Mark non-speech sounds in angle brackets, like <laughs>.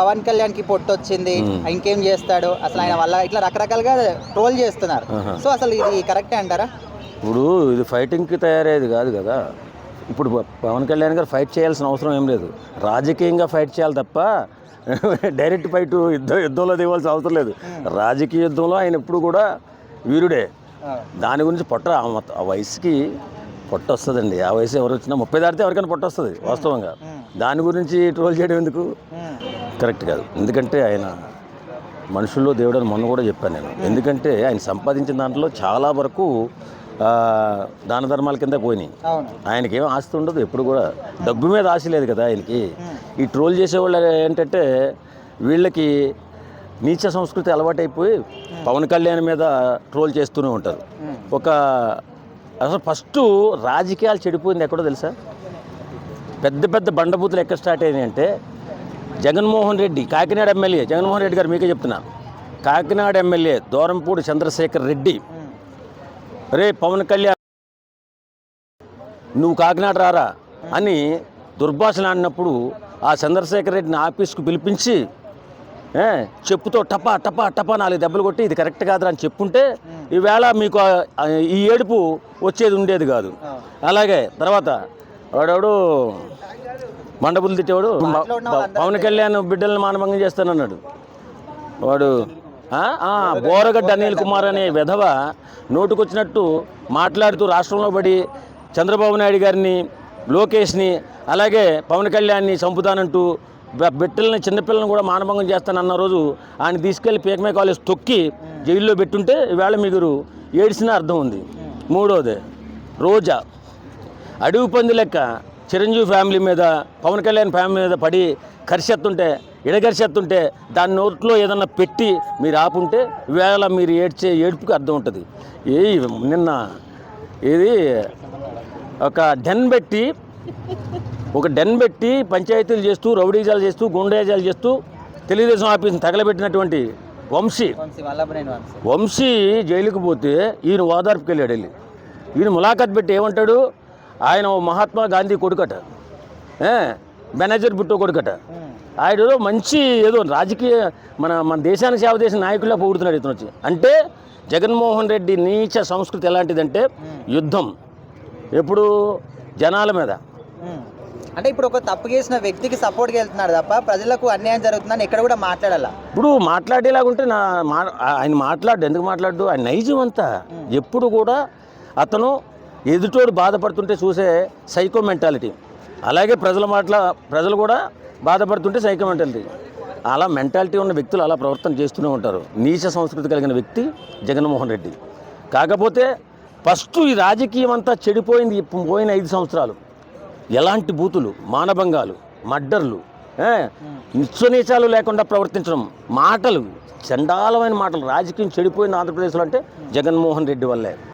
పవన్ కళ్యాణ్కి పొట్టు వచ్చింది ఇంకేం చేస్తాడు? అసలు ఆయన వల్ల ఇట్లా రకరకాలుగా ట్రోల్ చేస్తున్నారు. సో అసలు ఇది కరెక్టే అంటారా? ఇప్పుడు ఇది ఫైటింగ్కి తయారయ్యేది కాదు కదా. ఇప్పుడు పవన్ కళ్యాణ్ గారు ఫైట్ చేయాల్సిన అవసరం ఏం లేదు. రాజకీయంగా ఫైట్ చేయాలి తప్ప <laughs> డైరెక్ట్ ఫైట్ యుద్ధం యుద్ధంలో దివాల్సిన అవసరం లేదు. రాజకీయ యుద్ధంలో ఆయన ఎప్పుడు కూడా వీరుడే. దాని గురించి పొట్ట వయసుకి పొట్ట వస్తుందండి ఆ వయసు ఎవరు వచ్చినా ముప్పై దాటితే ఎవరికైనా పొట్ట వస్తుంది వాస్తవంగా. దాని గురించి ట్రోల్ చేయడం ఎందుకు? కరెక్ట్ కాదు. ఎందుకంటే ఆయన మనుషుల్లో దేవుడు అని మొన్న కూడా చెప్పాను నేను. ఎందుకంటే ఆయన సంపాదించిన దాంట్లో చాలా వరకు దాన ధర్మాల కింద పోయినాయి. ఆయనకి ఏం ఆస్తి ఉండదు ఎప్పుడు కూడా. డబ్బు మీద ఆశ లేదు కదా ఆయనకి. ఈ ట్రోల్ చేసేవాళ్ళు ఏంటంటే వీళ్ళకి నీచ సంస్కృతి అలవాటైపోయి పవన్ కళ్యాణ్ మీద ట్రోల్ చేస్తూనే ఉంటారు. ఒక అసలు ఫస్ట్ రాజకీయాలు చెడిపోయింది ఎక్కడో తెలుసా? పెద్ద పెద్ద బండబూతులు ఎక్కడ స్టార్ట్ అయినాయి అంటే జగన్మోహన్ రెడ్డి కాకినాడ ఎమ్మెల్యే. జగన్మోహన్ రెడ్డి గారు మీకే చెప్తున్నా. కాకినాడ ఎమ్మెల్యే దూరంపూడి చంద్రశేఖర్ రెడ్డి. రే పవన్ కళ్యాణ్ నువ్వు కాకినాడ రారా? అని దుర్భాషలు ఆడినప్పుడు ఆ చంద్రశేఖర్ రెడ్డిని ఆఫీస్కు పిలిపించి చెప్పుతో టపా టపా టపా నాలుగు దెబ్బలు కొట్టి ఇది కరెక్ట్ కాదురా అని చెప్పుంటే ఈవేళ మీకు ఈ ఏడుపు వచ్చేది ఉండేది కాదు. అలాగే తర్వాత వాడెవడు? మండపులు తిట్టేవాడు. పవన్ కళ్యాణ్ బిడ్డలను మానభంగం చేస్తానన్నాడు. వాడు బోరగడ్డ అనిల్ కుమార్ అనే విధవ నోటుకొచ్చినట్టు మాట్లాడుతూ రాష్ట్రంలో పడి చంద్రబాబు నాయుడు గారిని లోకేష్ని అలాగే పవన్ కళ్యాణ్ని చంపుతానంటూ బిట్టల్ని బిడ్డల్ని చిన్నపిల్లల్ని కూడా మానభంగం చేస్తానన్న రోజు ఆయన తీసుకెళ్ళి పీకమే కాలేజ్ తొక్కి జైల్లో పెట్టుంటే ఈవేళ మీరు ఏడిసిన అర్థం ఉంది. మూడోది రోజా. అడవి పంది లెక్క చిరంజీవి ఫ్యామిలీ మీద పవన్ కళ్యాణ్ ఫ్యామిలీ మీద పడి కరిసెత్తుంటే ఇడగరిసెత్తుంటే దాని నోట్లో ఏదన్నా పెట్టి మీరు ఆపుంటే వేళ మీరు ఏడ్చే ఏడుపుకి అర్థం ఉంటుంది. ఏ నిన్న ఇది ఒక డెన్ పెట్టి ఒక డెన్ పెట్టి పంచాయతీలు చేస్తూ రౌడీజాలు చేస్తూ గుండేజాలు చేస్తూ తెలుగుదేశం ఆఫీస్ని తగలబెట్టినటువంటి వంశీ. వంశీ జైలుకు పోతే ఈయన ఓదార్పుకి వెళ్ళాడు వెళ్ళి. ఈయన ములాఖాత్ పెట్టి ఏమంటాడు? ఆయన మహాత్మా గాంధీ కొడుకట. ఏ, బెనజర్ బుట్టో కొడుకట. ఆయన మంచి ఏదో రాజకీయ మన మన దేశానికి సేవ చేసిన నాయకుల్లా పొగుడుతున్నాడు ఇతను వచ్చి. అంటే జగన్మోహన్ రెడ్డి నీచ సంస్కృతి ఎలాంటిదంటే యుద్ధం. ఎప్పుడు? జనాల మీద. అంటే ఇప్పుడు ఒక తప్పు చేసిన వ్యక్తికి సపోర్ట్గా వెళ్తున్నాడు తప్ప ప్రజలకు అన్యాయం జరుగుతుందని ఎక్కడ కూడా మాట్లాడాల? ఇప్పుడు మాట్లాడేలాగుంటే నా మా ఆయన మాట్లాడు ఎందుకు మాట్లాడు ఆయన నైజం అంతా. ఎప్పుడు కూడా అతను ఎదుటోడు బాధపడుతుంటే చూసే సైకో మెంటాలిటీ. అలాగే ప్రజల మాట్లా ప్రజలు కూడా బాధపడుతుంటే సైకో మెంటాలిటీ. అలా మెంటాలిటీ ఉన్న వ్యక్తులు అలా ప్రవర్తన చేస్తూనే ఉంటారు. నీచ సంస్కృతి కలిగిన వ్యక్తి జగన్మోహన్ రెడ్డి. కాకపోతే ఫస్ట్ ఈ రాజకీయం అంతా చెడిపోయింది పోయిన ఐదు సంవత్సరాలు. ఎలాంటి బూతులు మానభంగాలు మడ్డర్లు నిత్యనీచాలు లేకుండా ప్రవర్తించడం మాటలు చండాలమైన మాటలు రాజకీయం చెడిపోయిన ఆంధ్రప్రదేశ్లో అంటే జగన్మోహన్ రెడ్డి వల్లే.